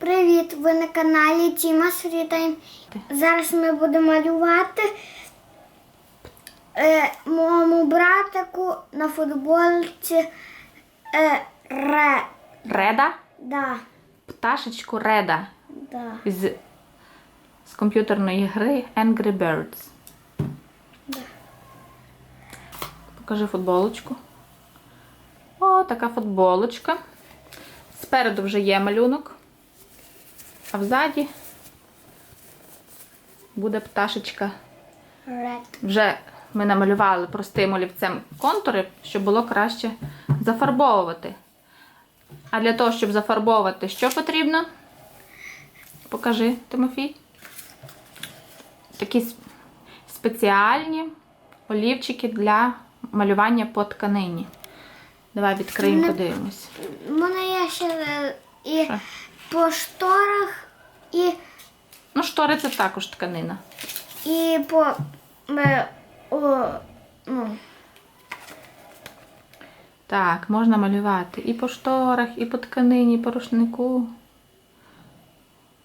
Привіт! Ви на каналі Тіма Срітайм. Зараз ми будемо малювати е, моєму братику на футболці е, ре. Реда? Да, Пташечку Реда да. з, з комп'ютерної гри Angry Birds. Покажи футболочку. О, така футболочка. Спереду вже є малюнок, а взаді буде пташечка. Вже ми намалювали простим олівцем контури, щоб було краще зафарбовувати. А для того, щоб зафарбовувати, що потрібно? Покажи, Тимофій. Такі спеціальні олівчики для малювання по тканині. Давай відкриємо, подивимось. У мене є ще е, і Що? по шторах, і, Ну, штори це також тканина. і по е, о, ну, Так, можна малювати і по шторах, і по тканині, і по рушнику,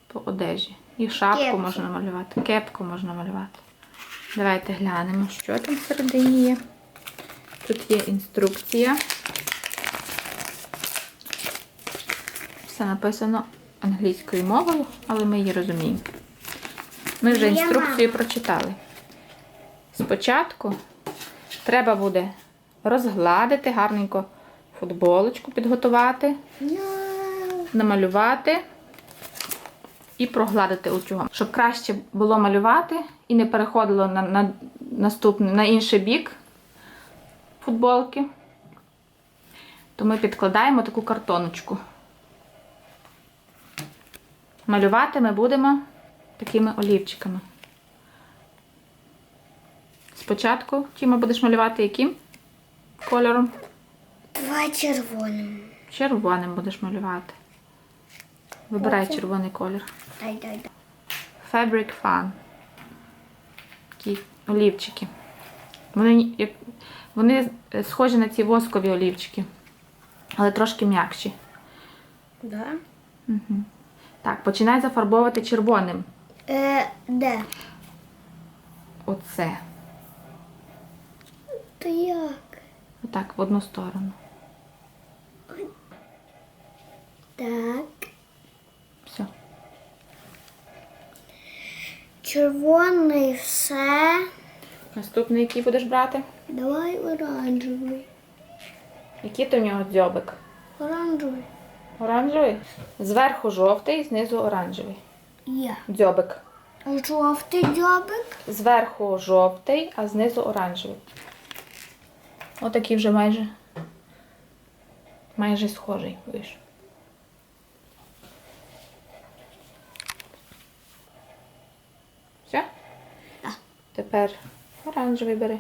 по одежі. І шапку Кепку. можна малювати, кепку можна малювати. Давайте глянемо, що там всередині є. Тут є інструкція. Все написано англійською мовою, але ми її розуміємо. Ми вже інструкцію прочитали. Спочатку треба буде розгладити гарненько футболочку, підготувати, намалювати і прогладити утюгом. Щоб краще було малювати і не переходило на, на, наступний, на інший бік футболки, то ми підкладаємо таку картоночку. Малювати ми будемо такими олівчиками. Спочатку, Тіма, будеш малювати яким кольором? два червоним. Червоним будеш малювати. Вибирай Оце. червоний колір. Дай, дай, дай. Fabric Fun. Такі олівчики. Вони, як- вони е, схожі на ці воскові олівчики, але трошки м'якші. Да? Так, починай зафарбовувати червоним. Е, де? Оце. То як? Отак, в одну сторону. Так. Все. Червоний все. Наступний, який будеш брати? Давай оранжевий. Який то в нього дзьобик? Оранжевий. Оранжевий. Зверху жовтий, знизу оранжевий. Є. Дзьобик. Жовтий дзьобик. Зверху жовтий, а знизу оранжевий. Отакий вже майже майже схожий вийшов. Все? Так. Тепер оранжевий бери.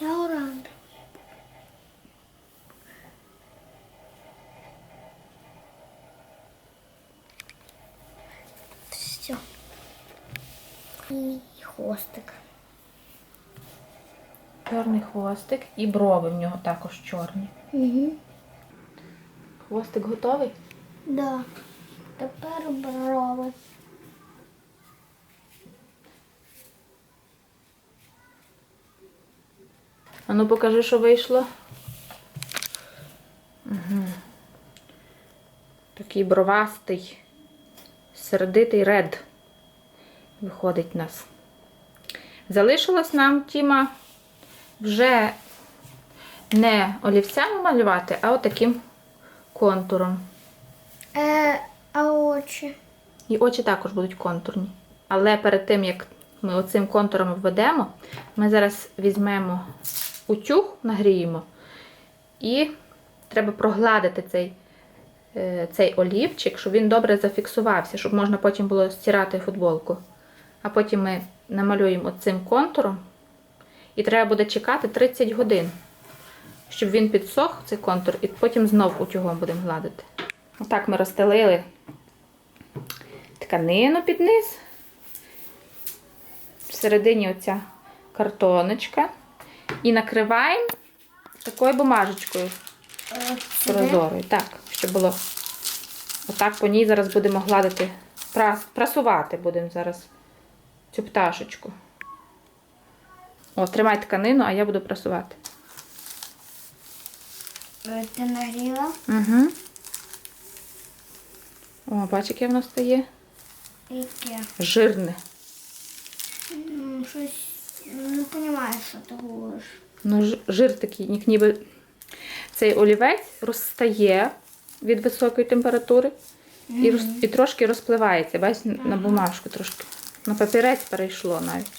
Я оранжевий. Все. І хвостик. Чорний хвостик і брови в нього також чорні. Угу. Хвостик готовий? Да. Тепер брови. А ну покажи, що вийшло. Угу. Такий бровастий, сердитий ред виходить у нас. Залишилось нам, Тіма, вже не олівцями малювати, а отаким контуром. Е, а очі? І очі також будуть контурні. Але перед тим, як ми оцим контуром введемо, ми зараз візьмемо утюг, нагріємо, і треба прогладити цей, е, цей олівчик, щоб він добре зафіксувався, щоб можна потім було стирати футболку. А потім ми намалюємо цим контуром, і треба буде чекати 30 годин, щоб він підсох, цей контур, і потім знов утюгом будемо гладити. Отак ми розстелили тканину під низ. Всередині оця картоночка. І накриваємо такою бумажечкою прозорою. Так, щоб було. Отак по ній зараз будемо гладити, прас, прасувати будемо зараз цю пташечку. О, тримай тканину, а я буду прасувати. Е, Ти нагріла? Угу. О, бач, яке воно стає? Яке? Жирне. Щось не розумію, що ти говориш. Ну, жир такий, ніби цей олівець розстає від високої температури і, роз- і трошки розпливається. Бачиш, на бумажку трошки. На папірець перейшло навіть.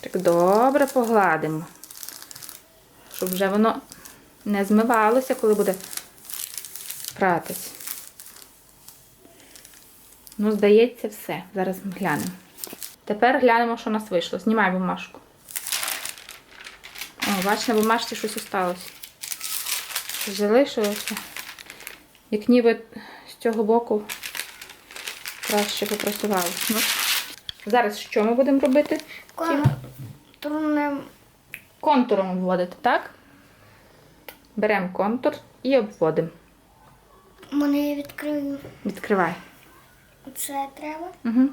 Так добре погладимо. Щоб вже воно не змивалося, коли буде пратись. Ну, здається, все. Зараз глянемо. Тепер глянемо, що у нас вийшло. Знімай бумажку. О, бач, на бумажці щось осталось. Залишилося. Як ніби з цього боку краще попрацювалося. Ну, зараз що ми будемо робити? Контурним Контуром обводити, так? Беремо контур і обводимо. мене я відкрию. Відкривай. Це треба. Угу.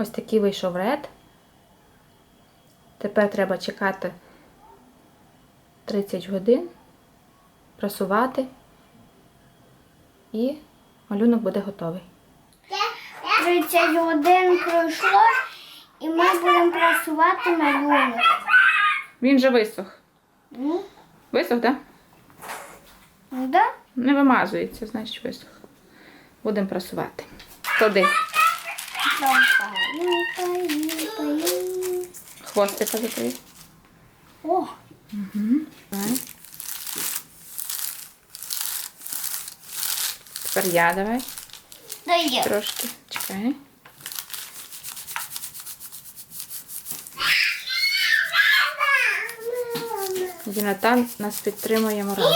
Ось такий вийшов ред. Тепер треба чекати 30 годин, прасувати, і малюнок буде готовий. 30 годин пройшло, і ми будемо працювати малюнок. Він же висох. Ну, Висох, так? Да? да? Не вимазується, значить висох. Будемо паю, паю. Хвостика закрий. О, Давай. Тепер я давай. дає. Трошки. Чекай. Дінатан нас підтримує морально.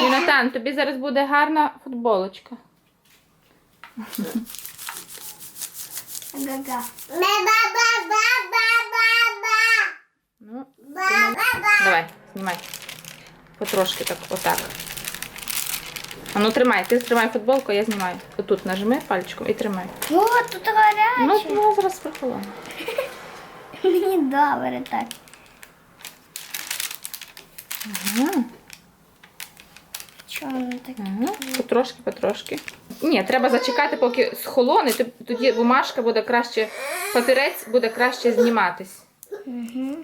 Дінатан, тобі зараз буде гарна футболочка. Га-га. Ну, давай, знімай. Потрошки так, отак. А ну тримай, ти тримай футболку, я знімаю. Отут нажми пальчиком і тримай. О, тут Ну, гаряче. ну зараз прохолоне. Мені добре так. Ага. Ага, потрошки, потрошки. Ні, треба зачекати, поки схолоне, тоді бумажка буде краще, папірець буде краще зніматись. Угу.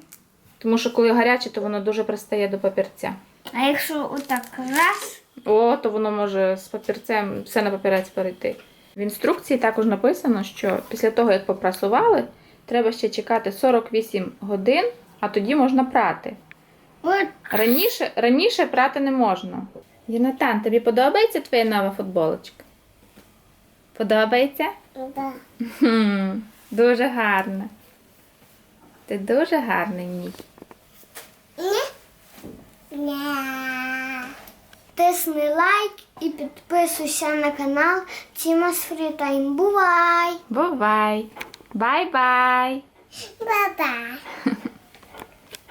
Тому що коли гаряче, то воно дуже пристає до папірця. А якщо отак раз, О, то воно може з папірцем все на папірець перейти. В інструкції також написано, що після того, як попрасували, треба ще чекати 48 годин, а тоді можна прати. Раніше, раніше прати не можна. Єнатан, тобі подобається твоя нова футболочка? Подобається? да. Хм, дуже гарна. Ти дуже гарний мій. Тисни лайк і підписуйся на канал Тімас Фрітайм. Бувай! Бувай! Бай-бай! Ба-ба!